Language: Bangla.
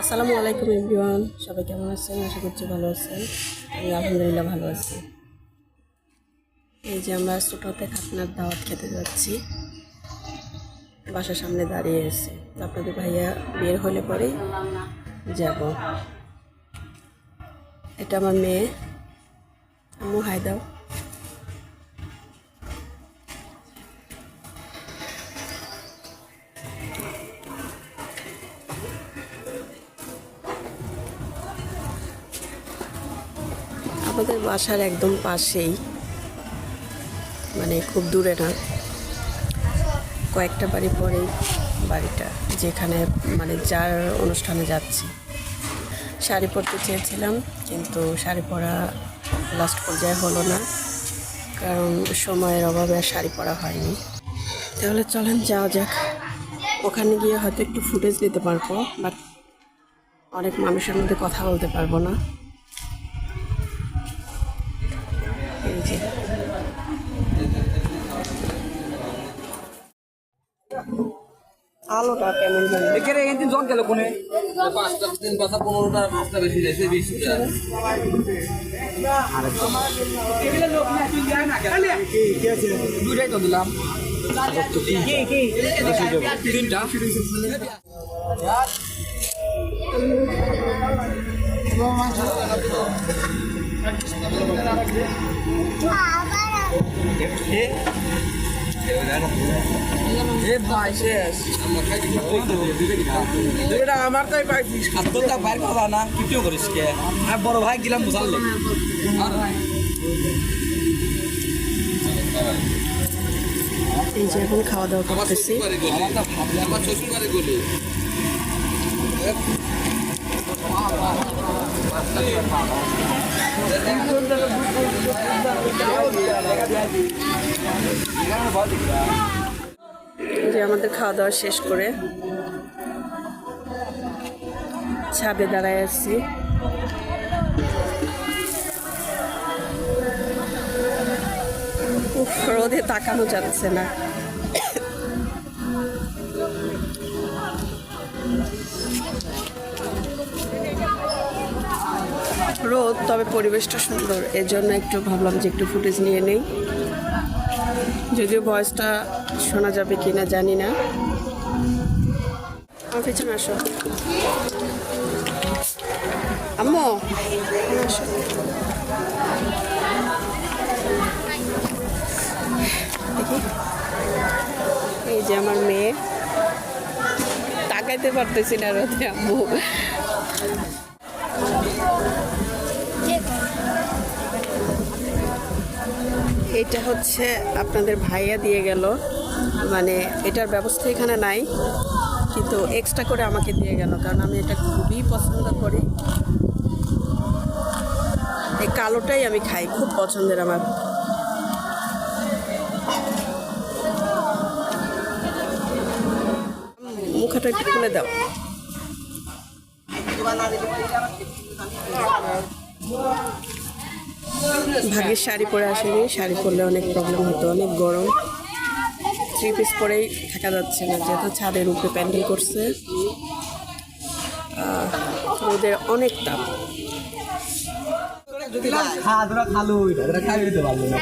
আসসালামু আলাইকুম এভরিওয়ান, সবাই কেমন আছেন? আশা করছি ভালো আছেন। আমি আলহামদুলিল্লাহ ভালো আছি। এই যে আমরা ছোটোতে খাতনার দাওয়াত খেতে যাচ্ছি। বাসার সামনে দাঁড়িয়ে আছি। আপনাদের ভাইয়া বের হলে পরেই যাব। এটা আমার মেয়ে। আম্মু, হাই আমাদের বাসার একদম পাশেই। মানে খুব দূরে না। কয়েকটা বাড়ি পরেই বাড়িটা, যেখানে মানে যার অনুষ্ঠানে যাচ্ছি। শাড়ি পরতে চেয়েছিলাম, কিন্তু শাড়ি পরা লাস্ট পর্যায়ে হলো না, কারণ সময়ের অভাবে আর শাড়ি পরা হয়নি। তাহলে চলেন, যাওয়া যাক। ওখানে গিয়ে হয়তো একটু ফুটেজ নিতে পারব, বাট অনেক মানুষের মধ্যে কথা বলতে পারব না। আলোটা কেমন এখানে এই দিন জন গেল কোনে পাঁচটা তিন পাঁচটা পনেরোটা পাঁচটা বেশি যাইছে বিশটা দুইটাই তো দিলাম তিনটা এটা আমার তাই পাইছি। খাদ্যটা বাইর করা না কিছু করিস কে? আর বড় ভাই গেলাম বুঝালে এই যে এখন খাওয়া দাওয়া করতেছি। আমার যে আমাদের খাওয়া দাওয়া শেষ করে ছাদে দাঁড়ায় আছি। রোদে তাকানো যাচ্ছে না। রোদ তবে পরিবেশটা সুন্দর। এর জন্য একটু ভাবলাম যে একটু ফুটেজ নিয়ে নেই। যদিও ভয়েসটা শোনা যাবে কি না জানি না। আমার পেছনে আসো। আম্মু আসো। এই যে আমার মেয়ে। তাকাইতে পারতেছি না রোদে, আম্মু। এটা হচ্ছে আপনাদের ভাইয়া দিয়ে গেল। মানে এটার ব্যবস্থা এখানে নাই, কিন্তু এক্সট্রা করে আমাকে দিয়ে গেল, কারণ আমি এটা খুবই পছন্দ করি। এই কালোটাই আমি খাই, খুব পছন্দের আমার। মুখাটা একটু খুলে দাও। ভাগ্যের শাড়ি পরে আসেনি শাড়ি পরলে অনেক প্রবলেম হতো অনেক গরম। থ্রি পিস পরেই থাকা যাচ্ছে না যেহেতু ছাদের উপরে প্যান্ডেল করছে। আহ, রোদের অনেক তাপ। খাওয়া খালো এটা খাই দিতে পারল না।